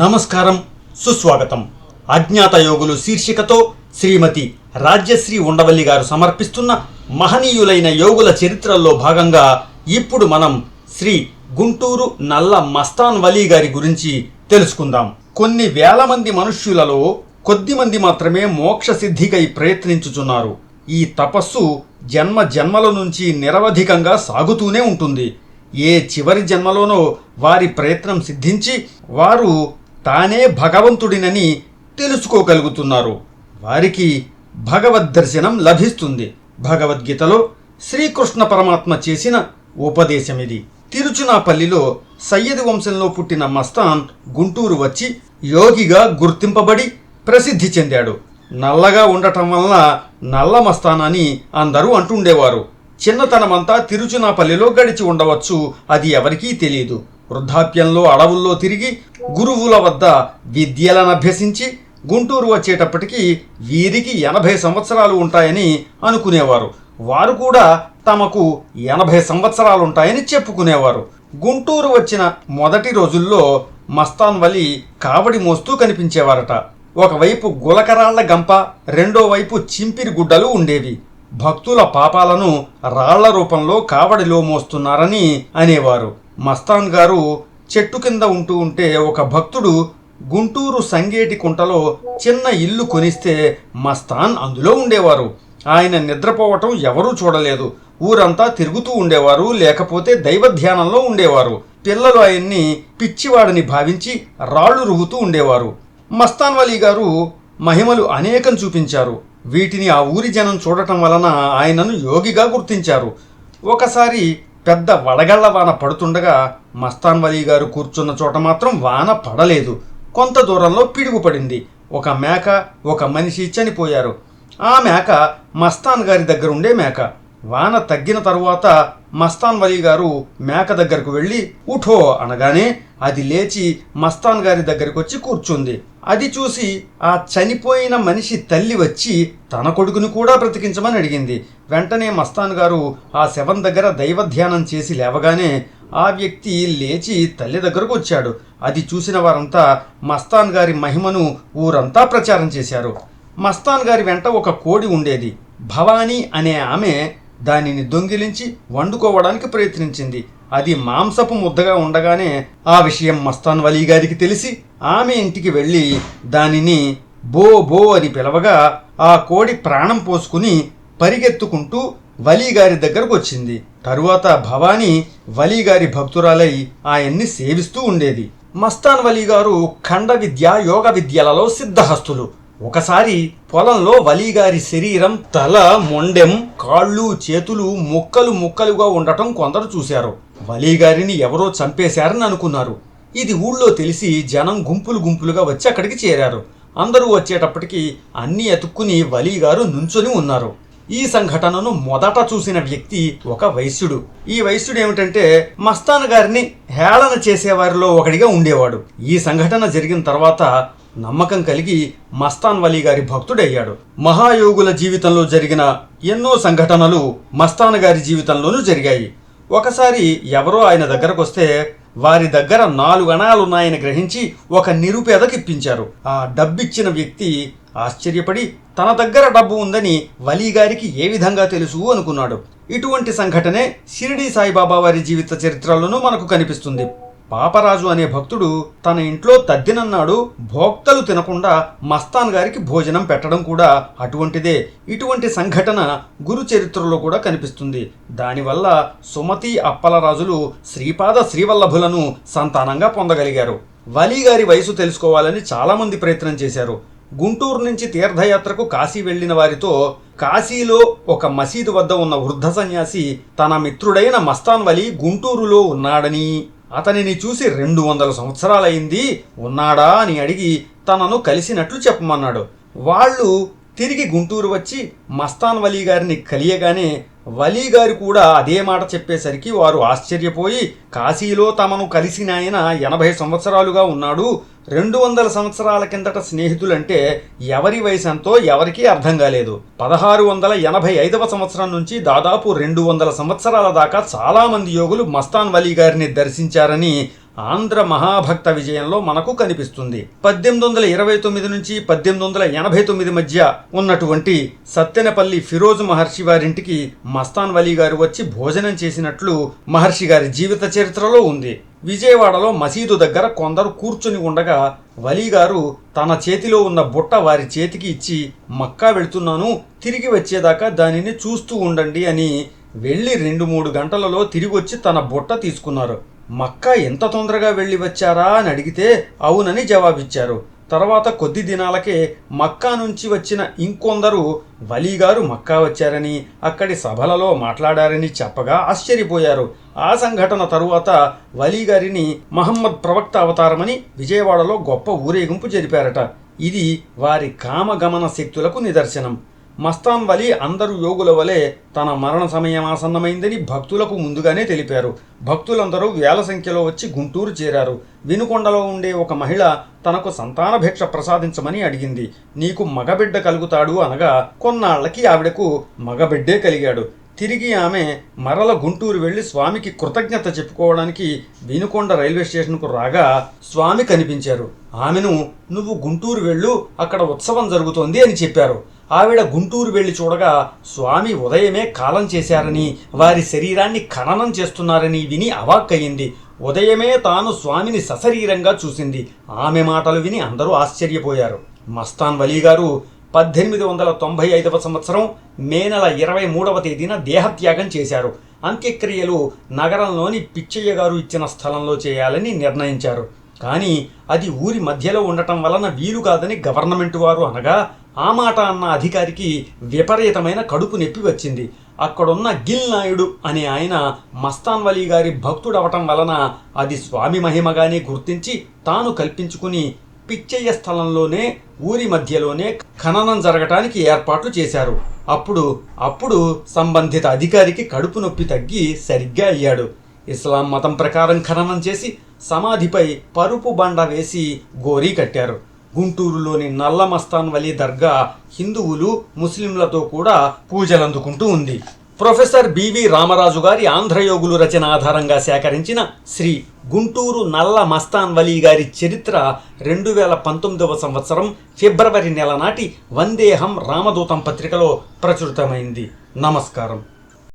నమస్కారం సుస్వాగతం. అజ్ఞాత యోగులు శీర్షికతో శ్రీమతి రాజ్యశ్రీ ఉండవల్లి గారు సమర్పిస్తున్న మహనీయులైన యోగుల చరిత్రల్లో భాగంగా ఇప్పుడు మనం శ్రీ గుంటూరు నల్ల మస్తాన్ వలీ గారి గురించి తెలుసుకుందాం. కొన్ని వేల మంది మనుష్యులలో కొద్ది మంది మాత్రమే మోక్ష సిద్ధికై ప్రయత్నించుచున్నారు. ఈ తపస్సు జన్మ జన్మల నుంచి నిరవధికంగా సాగుతూనే ఉంటుంది. ఏ చివరి జన్మలోనో వారి ప్రయత్నం సిద్ధించి వారు తానే భగవంతుడినని తెలుసుకోగలుగుతున్నారు. వారికి భగవద్ దర్శనం లభిస్తుంది. భగవద్గీతలో శ్రీకృష్ణ పరమాత్మ చేసిన ఉపదేశం ఇది తిరుచునాపల్లిలో సయ్యద్ వంశంలో పుట్టిన మస్తాన్ గుంటూరు వచ్చి యోగిగా గుర్తింపబడి ప్రసిద్ధి చెందాడు. నల్లగా ఉండటం వలన నల్ల మస్తాన్ అని అందరూ అంటుండేవారు. చిన్నతనమంతా తిరుచునాపల్లిలో గడిచి ఉండవచ్చు అది ఎవరికీ తెలియదు వృద్ధాప్యంలో అడవుల్లో తిరిగి గురువుల వద్ద విద్యలను అభ్యసించి గుంటూరు వచ్చేటప్పటికి వీరికి ఎనభై సంవత్సరాలు ఉంటాయని అనుకునేవారు. వారు కూడా తమకు ఎనభై సంవత్సరాలు ఉంటాయని చెప్పుకునేవారు. గుంటూరు వచ్చిన మొదటి రోజుల్లో మస్తాన్ వలి కావడి మోస్తూ కనిపించేవారట. ఒకవైపు గులకరాళ్ళ గంప రెండో వైపు చింపిరి గుడ్డలు ఉండేవి. భక్తుల పాపాలను రాళ్ళ రూపంలో కావడిలో మోస్తున్నారని అనేవారు. మస్తాన్ గారు చెట్టు కింద ఉంటూ ఉంటే ఒక భక్తుడు గుంటూరు సంగేటి కుంటలో చిన్న ఇల్లు కొనిస్తే మస్తాన్ అందులో ఉండేవారు. ఆయన నిద్రపోవటం ఎవరూ చూడలేదు. ఊరంతా తిరుగుతూ ఉండేవారు లేకపోతే దైవ ధ్యానంలో ఉండేవారు. పిల్లలు ఆయన్ని పిచ్చివాడని భావించి రాళ్ళు రువ్వుతూ ఉండేవారు. మస్తాన్ వలీ గారు మహిమలు అనేకం చూపించారు. వీటిని ఆ ఊరి జనం చూడటం వలన ఆయనను యోగిగా గుర్తించారు. ఒకసారి పెద్ద వడగళ్ళ వాన పడుతుండగా మస్తాన్ వలీ గారు కూర్చున్న చోట మాత్రం వాన పడలేదు. కొంత దూరంలో పిడుగు పడింది ఒక మేక ఒక మనిషి చనిపోయారు. ఆ మేక మస్తాన్ గారి దగ్గరుండే మేక. వాన తగ్గిన తరువాత మస్తాన్ వలీ గారు మేక దగ్గరకు వెళ్ళి ఉఠో అనగానే అది లేచి మస్తాన్ గారి దగ్గరికి వచ్చి కూర్చుంది. అది చూసి ఆ చనిపోయిన మనిషి తల్లి వచ్చి తన కొడుకుని కూడా బ్రతికించమని అడిగింది. వెంటనే మస్తాన్ గారు ఆ శవం దగ్గర దైవ ధ్యానం చేసి లేవగానే ఆ వ్యక్తి లేచి తల్లి దగ్గరకు వచ్చాడు. అది చూసిన వారంతా మస్తాన్ గారి మహిమను ఊరంతా ప్రచారం చేశారు. మస్తాన్ గారి వెంట ఒక కోడి ఉండేది. భవానీ అనే ఆమె దానిని దొంగిలించి వండుకోవడానికి ప్రయత్నించింది. అది మాంసపు ముద్దగా ఉండగానే ఆ విషయం మస్తాన్ వలీ గారికి తెలిసి ఆమె ఇంటికి వెళ్ళి దానిని బో బో అని పిలవగా ఆ కోడి ప్రాణం పోసుకుని పరిగెత్తుకుంటూ వలీగారి దగ్గరకు వచ్చింది. తరువాత భవానీ వలీగారి భక్తురాలై ఆయన్ని సేవిస్తూ ఉండేది. మస్తాన్ వలీ గారు ఖండ విద్య యోగ విద్యలలో సిద్ధహస్తులు. ఒకసారి పొలంలో వలీగారి శరీరం తల మొండెం కాళ్ళు చేతులు ముక్కలు ముక్కలుగా ఉండటం కొందరు చూశారు. వలీగారిని ఎవరో చంపేశారని అనుకున్నారు. ఇది ఊళ్ళో తెలిసి జనం గుంపులు గుంపులుగా వచ్చి అక్కడికి చేరారు. అందరూ వచ్చేటప్పటికి అన్నీ ఎతుక్కుని వలీగారు నుంచొని ఉన్నారు. ఈ సంఘటనను మొదట చూసిన వ్యక్తి ఒక వైశ్యుడు. ఈ వైశ్యుడు ఏమిటంటే మస్తాన్ గారిని హేళన చేసేవారిలో ఒకడిగా ఉండేవాడు. ఈ సంఘటన జరిగిన తర్వాత నమ్మకం కలిగి మస్తాన్ వలీ గారి భక్తుడయ్యాడు. మహాయోగుల జీవితంలో జరిగిన ఎన్నో సంఘటనలు మస్తాన్ గారి జీవితంలోనూ జరిగాయి. ఒకసారి ఎవరో ఆయన దగ్గరకు వస్తే వారి దగ్గర నాలుగు అణాలున్నాయని గ్రహించి ఒక నిరుపేదకి ఇప్పించారు ఆ డబ్బిచ్చిన వ్యక్తి ఆశ్చర్యపడి తన దగ్గర డబ్బు ఉందని వలీ గారికి ఏ విధంగా తెలుసు అనుకున్నాడు. ఇటువంటి సంఘటనే షిరిడి సాయిబాబా వారి జీవిత చరిత్రలోనూ మనకు కనిపిస్తుంది. పాపరాజు అనే భక్తుడు తన ఇంట్లో తద్దినన్నాడు భోక్తలు తినకుండా మస్తాన్ గారికి భోజనం పెట్టడం కూడా అటువంటిదే. ఇటువంటి సంఘటన గురు చరిత్రలో కూడా కనిపిస్తుంది. దానివల్ల సుమతి అప్పలరాజులు శ్రీపాద శ్రీవల్లభులను సంతానంగా పొందగలిగారు. వలీ గారి వయసు తెలుసుకోవాలని చాలామంది ప్రయత్నం చేశారు. గుంటూరు నుంచి తీర్థయాత్రకు కాశీ వెళ్ళిన వారితో కాశీలో ఒక మసీదు వద్ద ఉన్న వృద్ధ సన్యాసి తన మిత్రుడైన మస్తాన్ వలి గుంటూరులో ఉన్నాడని అతనిని చూసి రెండు వందల సంవత్సరాలైంది. ఉన్నాడా అని అడిగి తనను కలిసినట్లు చెప్పమన్నాడు. వాళ్ళు తిరిగి గుంటూరు వచ్చి మస్తాన్ వలీ గారిని కలియగానే వలీ గారు కూడా అదే మాట చెప్పేసరికి వారు ఆశ్చర్యపోయి కాశీలో తమను కలిసిన ఆయన ఎనభై సంవత్సరాలుగా ఉన్నాడు. రెండు వందల సంవత్సరాల కిందట స్నేహితులంటే ఎవరి వయసు ఎవరికీ అర్థం కాలేదు. పదహారు వందల ఎనభై ఐదవ సంవత్సరం నుంచి దాదాపు రెండు వందల సంవత్సరాల దాకా చాలా మంది యోగులు మస్తాన్ వలీ గారిని దర్శించారని ఆంధ్ర మహాభక్త విజయంలో మనకు కనిపిస్తుంది. పద్దెనిమిది వందల ఇరవై తొమ్మిది నుంచి పద్దెనిమిది వందల ఎనభై తొమ్మిది మధ్య ఉన్నటువంటి సత్తెనపల్లి ఫిరోజు మహర్షి వారింటికి మస్తాన్ వలీ గారు వచ్చి భోజనం చేసినట్లు మహర్షి గారి జీవిత చరిత్రలో ఉంది. విజయవాడలో మసీదు దగ్గర కొందరు కూర్చుని ఉండగా వలీ గారు తన చేతిలో ఉన్న బుట్ట వారి చేతికి ఇచ్చి మక్కా వెళ్తున్నాను తిరిగి వచ్చేదాకా దానిని చూస్తూ ఉండండి అని వెళ్ళి రెండు మూడు గంటలలో తిరిగి వచ్చి తన బుట్ట తీసుకున్నారు. మక్క ఎంత తొందరగా వెళ్ళి వచ్చారా అని అడిగితే అవునని జవాబిచ్చారు. తర్వాత కొద్ది దినాలకే మక్కా నుంచి వచ్చిన ఇంకొందరు వలీగారు మక్కా వచ్చారని అక్కడి సభలలో మాట్లాడారని చెప్పగా ఆశ్చర్యపోయారు. ఆ సంఘటన తరువాత వలీగారిని మహమ్మద్ ప్రవక్త అవతారమని విజయవాడలో గొప్ప ఊరేగింపు జరిపారట. ఇది వారి కామగమన శక్తులకు నిదర్శనం. మస్తాన్ వలి అందరు యోగుల వలె తన మరణ సమయం ఆసన్నమైందని భక్తులకు ముందుగానే తెలిపారు. భక్తులందరూ వేల సంఖ్యలో వచ్చి గుంటూరు చేరారు. వినుకొండలో ఉండే ఒక మహిళ తనకు సంతాన భిక్ష ప్రసాదించమని అడిగింది. నీకు మగబిడ్డ కలుగుతాడు అనగా కొన్నాళ్ళకి ఆవిడకు మగబిడ్డే కలిగాడు. తిరిగి ఆమె మరల గుంటూరు వెళ్ళి స్వామికి కృతజ్ఞత చెప్పుకోవడానికి వినుకొండ రైల్వే స్టేషన్కు రాగా స్వామి కనిపించారు. ఆమెను నువ్వు గుంటూరు వెళ్ళు అక్కడ ఉత్సవం జరుగుతోంది అని చెప్పారు. ఆవిడ గుంటూరు వెళ్ళి చూడగా స్వామి ఉదయమే కాలం చేశారని వారి శరీరాన్ని ఖననం చేస్తున్నారని విని అవాక్కయింది ఉదయమే తాను స్వామిని సశరీరంగా చూసింది. ఆమె మాటలు విని అందరూ ఆశ్చర్యపోయారు. మస్తాన్ వలీ గారు పద్దెనిమిది వందల తొంభై ఐదవ సంవత్సరం మే నెల ఇరవై మూడవ తేదీన దేహత్యాగం చేశారు. అంత్యక్రియలు నగరంలోని పిచ్చయ్య గారు ఇచ్చిన స్థలంలో చేయాలని నిర్ణయించారు. కానీ అది ఊరి మధ్యలో ఉండటం వలన వీలు కాదని గవర్నమెంట్ వారు అనగా ఆ మాట అన్న అధికారికి విపరీతమైన కడుపు నొప్పి వచ్చింది. అక్కడున్న గిల్ నాయుడు అనే ఆయన మస్తాన్ వలీ గారి భక్తుడవటం వలన అది స్వామి మహిమగానే గుర్తించి తాను కల్పించుకుని పిచ్చయ్య స్థలంలోనే ఊరి మధ్యలోనే ఖననం జరగటానికి ఏర్పాట్లు చేశారు. అప్పుడు అప్పుడు సంబంధిత అధికారికి కడుపు నొప్పి తగ్గి సరిగ్గా అయ్యాడు. ఇస్లాం మతం ప్రకారం ఖననం చేసి సమాధిపై పరుపు బండ వేసి గోరీ కట్టారు. గుంటూరులోని నల్ల మస్తాన్ వలీ దర్గా హిందువులు ముస్లింలతో కూడా పూజలందుకుంటూ ఉంది. ప్రొఫెసర్ బివి రామరాజు గారి ఆంధ్రయోగులు రచన ఆధారంగా సేకరించిన శ్రీ గుంటూరు నల్ల మస్తాన్ వలీ గారి చరిత్ర రెండు వేల పంతొమ్మిదవ సంవత్సరం ఫిబ్రవరి నెల నాటి వందేహం రామదూతం పత్రికలో ప్రచురితమైంది. నమస్కారం.